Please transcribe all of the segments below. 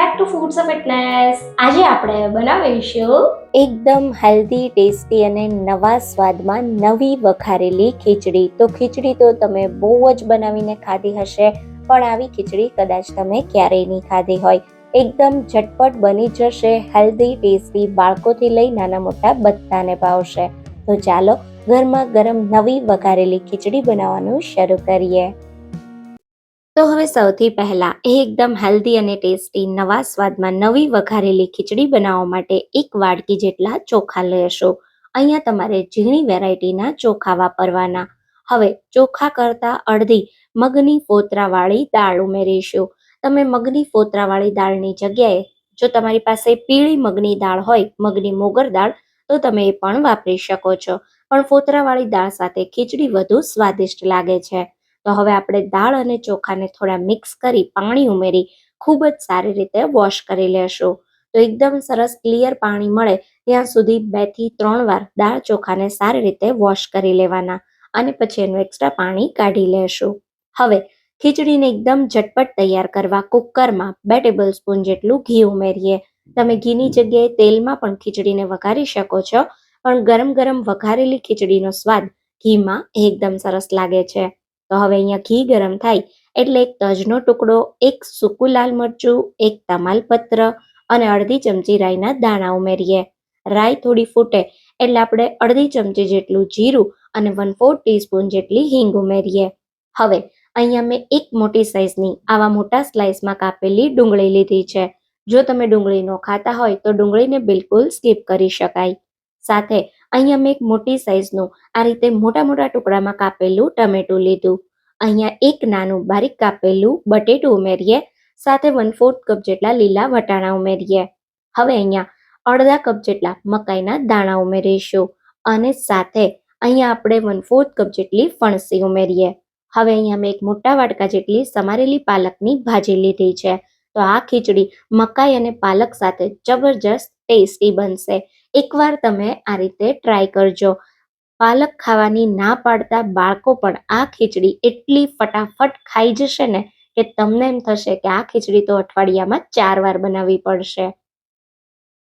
Foods of fitness આજે આપણે બનાવીશું એકદમ હેલ્ધી ટેસ્ટી અને નવા સ્વાદમાં નવી વઘારેલી ખીચડી. તો ખીચડી તો તમે બહુ જ બનાવીને ખાધી હશે, પણ આવી ખીચડી કદાચ તમે ક્યારેય નહીં ખાધી હોય. એકદમ ઝટપટ બની જશે હેલ્ધી ટેસ્ટી બાળકોથી લઈ નાના મોટા બધાને ભાવશે. તો ચાલો ગરમા ગરમ નવી વઘારેલી ખીચડી બનાવવાનું શરૂ કરીએ. તો હવે સૌથી પહેલા એ એકદમ હેલ્ધી અને ટેસ્ટી નવા સ્વાદમાં નવી વઘારેલી ખીચડી બનાવવા માટે એક વાડકી જેટલા ચોખા લેશો અહીંયા તમારે ઝીણી વેરાયટીના ચોખા વાપરવાના. હવે ચોખા કરતા અડધી મગની ફોતરાવાળી દાળ ઉમેરીશું. તમે મગની ફોતરાવાળી દાળની જગ્યાએ જો તમારી પાસે પીળી મગની દાળ હોય, મગની મોગર દાળ, તો તમે એ પણ વાપરી શકો છો. પણ ફોતરાવાળી દાળ સાથે ખીચડી વધુ સ્વાદિષ્ટ લાગે છે. તો હવે આપણે દાળ અને ચોખાને થોડા મિક્સ કરી પાણી ઉમેરી ખૂબ જ સારી રીતે વોશ કરી લેશું. તો એકદમ સરસ ક્લિયર પાણી મળે ત્યાં સુધી બેથી ત્રણ વાર દાળ ચોખાને સારી રીતે વોશ કરી લેવાના અને પછી એનું એક્સ્ટ્રા પાણી કાઢી લેશું. હવે ખીચડીને એકદમ ઝટપટ તૈયાર કરવા કુકરમાં બે ટેબલ સ્પૂન જેટલું ઘી ઉમેરીએ. તમે ઘીની જગ્યાએ તેલમાં પણ ખીચડીને વઘારી શકો છો, પણ ગરમ ગરમ વઘારેલી ખીચડીનો સ્વાદ ઘીમાં એકદમ સરસ લાગે છે. તો હવે અહીંયા ઘી ગરમ થાય એટલે એક તજનો ટુકડો, એક સૂકું લાલ મરચું, એક તમાલપત્ર અને અડધી ચમચી રાઈના દાણા ઉમેરીએ. રાઈ થોડી ફૂટે એટલે આપણે અડધી ચમચી જેટલું જીરું અને વન ફોર ટીસ્પૂન જેટલી હિંગ ઉમેરીએ. હવે અહીંયા મેં એક મોટી સાઈઝની આવા મોટા સ્લાઇસમાં કાપેલી ડુંગળી લીધી છે. જો તમે ડુંગળી ન ખાતા હોય તો ડુંગળીને બિલકુલ સ્કીપ કરી શકાય. સાથે અહીંયા મેં એક મોટી સાઈઝનું આ રીતે મોટા મોટા ટુકડામાં કાપેલું ટમેટું લીધું. અહીંયા એક નાનું બારીક કાપેલું બટેટું ઉમેરીએ, સાથે વન ફોર્થ કપ જેટલા લીલા વટાણા ઉમેરીએ. હવે અહીંયા અડધા કપ જેટલા મકાઈના દાણા ઉમેરીશું અને સાથે અહીંયા આપણે વન ફોર્થ કપ જેટલી ફણસી ઉમેરીએ. હવે અહીંયા મેં એક મોટા વાટકા જેટલી સમારેલી પાલકની ભાજી લીધી છે. તો આ ખીચડી મકાઈ અને પાલક સાથે જબરજસ્ત ટેસ્ટી બનશે. એકવાર તમે આ રીતે ટ્રાય કરજો. પાલક ખાવાની ના પાડતા બાળકો પણ આ ખીચડી એટલી ફટાફટ ખાઈ જશે ને કે તમને એમ થશે કે આ ખીચડી તો અઠવાડિયામાં ચાર વાર બનાવવી પડશે.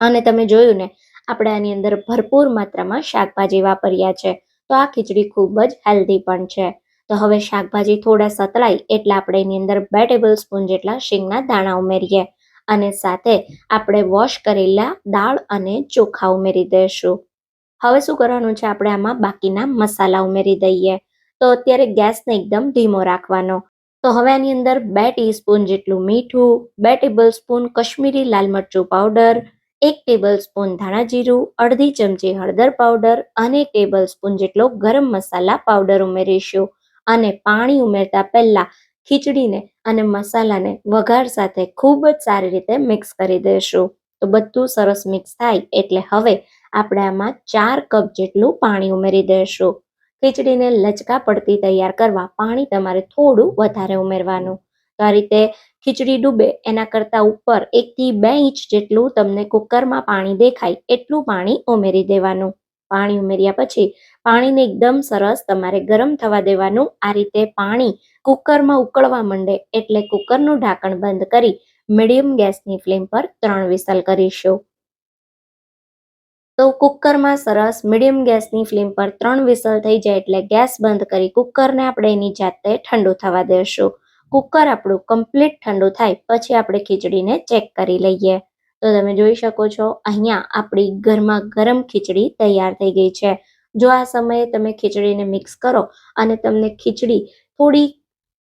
અને તમે જોયું ને, આપણે આની અંદર ભરપૂર માત્રામાં શાકભાજી વાપર્યા છે. તો આ ખીચડી ખૂબ જ હેલ્ધી પણ છે. તો હવે શાકભાજી થોડા સતળાય એટલે આપણે એની અંદર બે ટેબલ સ્પૂન જેટલા શીંગના દાણા ઉમેરીએ. અને સાથે આપણે વોશ કરેલા દાળ અને ચોખા ઉમેરી દઈશું. હવે શું કરવાનું છે? આપણે આમાં બાકીના મસાલા ઉમેરી દઈએ. તો અત્યારે ગેસને એકદમ ધીમો રાખવાનો. તો હવે આની અંદર બે ટીસ્પૂન જેટલું મીઠું, બે ટેબલ સ્પૂન કશ્મીરી લાલ મરચું પાવડર એક ટેબલ સ્પૂન ધાણા જીરું, અડધી ચમચી હળદર પાવડર અને ટેબલ સ્પૂન જેટલો ગરમ મસાલા પાવડર ઉમેરીશું. અને પાણી ઉમેરતા પહેલા ખીચડીને અને મસાલાને વઘાર સાથે ખૂબ જ સારી રીતે મિક્સ કરી દઈશું. તો બધું સરસ મિક્સ થાય એટલે હવે આપણે આમાં ચાર કપ જેટલું પાણી ઉમેરી દઈશું. ખીચડીને લચકા પડતી તૈયાર કરવા પાણી તમારે થોડું વધારે ઉમેરવાનું. તો આ રીતે ખીચડી ડૂબે એના કરતાં ઉપર એકથી બે ઇંચ જેટલું તમને કુકરમાં પાણી દેખાય એટલું પાણી ઉમેરી દેવાનું. પાણી ઉમેર્યા પછી પાણીને એકદમ સરસ તમારે ગરમ થવા દેવાનું. આ રીતે પાણી કુકરમાં ઉકળવા માંડે એટલે કુકરનું ઢાંકણ બંધ કરી મીડિયમ ગેસની ફ્લેમ પર ત્રણ વિસલ કરીશું. તો કુકરમાં સરસ મીડિયમ ગેસની ફ્લેમ પર ત્રણ વિસલ થઈ જાય એટલે ગેસ બંધ કરી કુકરને આપણે એની જાતે ઠંડુ થવા દેશું. કુકર આપણું કમ્પ્લીટ ઠંડુ થાય, પછી આપણે ખીચડીને ચેક કરી લઈએ. તો તમે જોઈ શકો છો, અહીંયા આપણી ઘરમાં ગરમ ખીચડી તૈયાર થઈ ગઈ છે. જો આ સમયે તમે ખીચડીને મિક્સ કરો અને તમને ખીચડી થોડી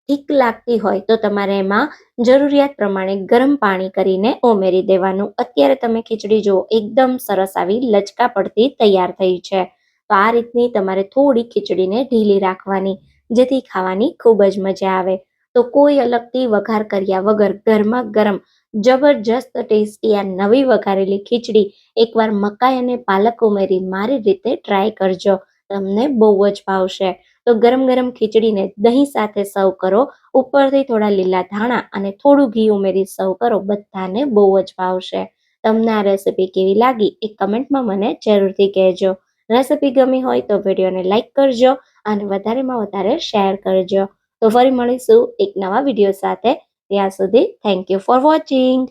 થીક લાગતી હોય તો તમારે એમાં જરૂરિયાત પ્રમાણે ગરમ પાણી કરીને ઉમેરી દેવાનું. અત્યારે તમે ખીચડી જુઓ, એકદમ સરસ આવી લચકા પડતી તૈયાર થઈ છે. તો આ રીતની તમારે થોડી ખીચડીને ઢીલી રાખવાની, જેથી ખાવાની ખૂબ જ મજા આવે. તો કોઈ અલગથી વઘાર કર્યા વગર ગરમા ગરમ, જબરજસ્ત ટેસ્ટી આ નવી વઘારેલી ખીચડી એકવાર મકાઈ અને પાલક ઉમેરી મારી રીતે ટ્રાય કરજો. તમને બહુ જ ભાવશે. તો ગરમ ગરમ ખીચડીને દહીં સાથે સર્વ કરો. ઉપરથી થોડા લીલા ધાણા અને થોડું ઘી ઉમેરી સર્વ કરો. બધાને બહુ જ ભાવશે. તમને આ રેસીપી કેવી લાગી એ કમેન્ટમાં મને જરૂરથી કહેજો. રેસીપી ગમી હોય તો વિડીયોને લાઇક કરજો અને વધારેમાં વધારે શેર કરજો. તો ફરી મળીશું એક નવા વીડિયો સાથે. ત્યાં સુધી થેન્ક યુ ફોર વોચિંગ